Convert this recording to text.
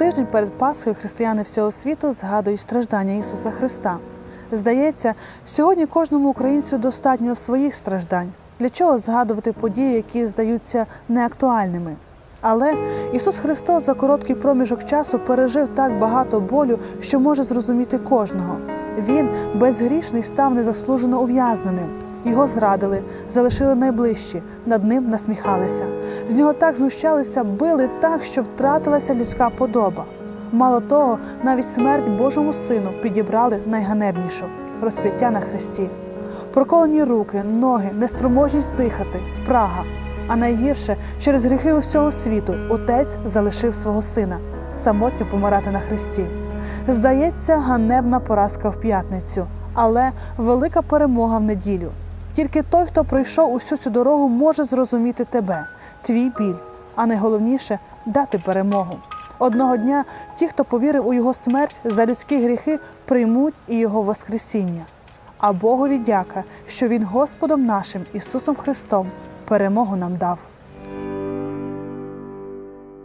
тиждень перед Пасхою християни всього світу згадують страждання Ісуса Христа. Здається, сьогодні кожному українцю достатньо своїх страждань. Для чого згадувати події, які здаються неактуальними? Але Ісус Христос за короткий проміжок часу пережив так багато болю, що може зрозуміти кожного. Він безгрішний став незаслужено ув'язненим. Його зрадили, залишили найближчі, над ним насміхалися. З нього так знущалися, били так, що втратилася людська подоба. Мало того, навіть смерть Божому сину підібрали найганебнішу розп'яття на хресті. Проколені руки, ноги, неспроможність дихати, спрага. А найгірше через гріхи усього світу отець залишив свого сина самотньо помирати на хресті. Здається, ганебна поразка в п'ятницю, але велика перемога в неділю. Тільки той, хто пройшов усю цю дорогу, може зрозуміти тебе, твій біль, а найголовніше дати перемогу. Одного дня ті, хто повірив у його смерть за людські гріхи, приймуть і його Воскресіння. А Богові дяка, що Він Господом нашим Ісусом Христом перемогу нам дав.